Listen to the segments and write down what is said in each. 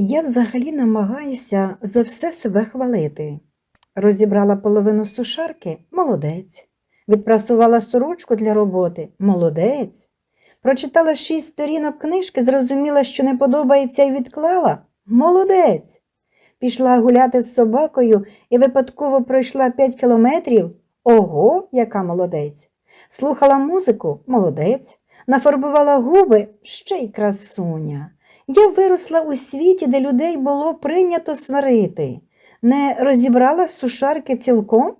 Я взагалі намагаюся за все себе хвалити. Розібрала половину сушарки молодець. Відпрасувала сорочку для роботи молодець. Прочитала шість сторінок книжки, зрозуміла, що не подобається і відклала молодець. Пішла гуляти з собакою і випадково пройшла п'ять кілометрів. Ого, яка молодець. Слухала музику молодець. Нафарбувала губи ще й красуня. Я виросла у світі, де людей було прийнято сварити. Не розібрала сушарки цілком?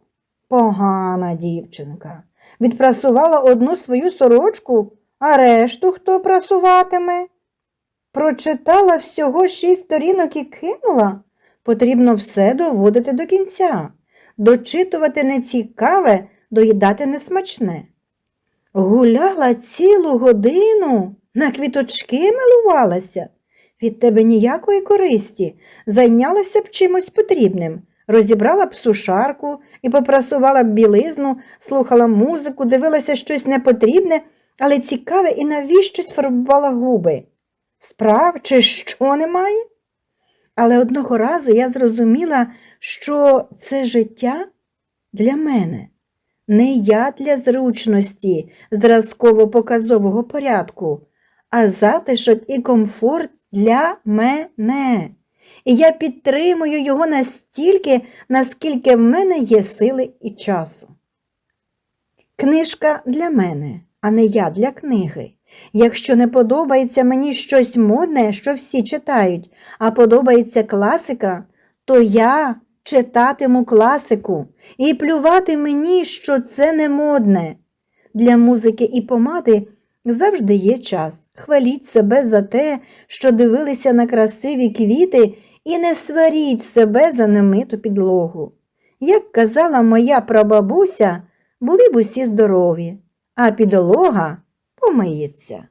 Погана дівчинка. Відпрасувала одну свою сорочку, а решту хто прасуватиме? Прочитала всього шість сторінок і кинула. Потрібно все доводити до кінця. Дочитувати не цікаве, доїдати несмачне. Гуляла цілу годину, на квіточки милувалася. Від тебе ніякої користі, зайнялася б чимось потрібним, розібрала б сушарку і попрасувала б білизну, слухала музику, дивилася щось непотрібне, але цікаве і навіщось фарбувала губи. Справ чи що немає? Але одного разу я зрозуміла, що це життя для мене, не я для зручності зразково-показового порядку, а затишок і комфорт для мене. І я підтримую його настільки, наскільки в мене є сили і часу. Книжка для мене, а не я для книги. Якщо не подобається мені щось модне, що всі читають, а подобається класика, то я читатиму класику і плювати мені, що це не модне. Для музики і помади завжди є час. Хваліть себе за те, що дивилися на красиві квіти, і не сваріть себе за немиту підлогу. Як казала моя прабабуся, були б усі здорові, а підлога помиється.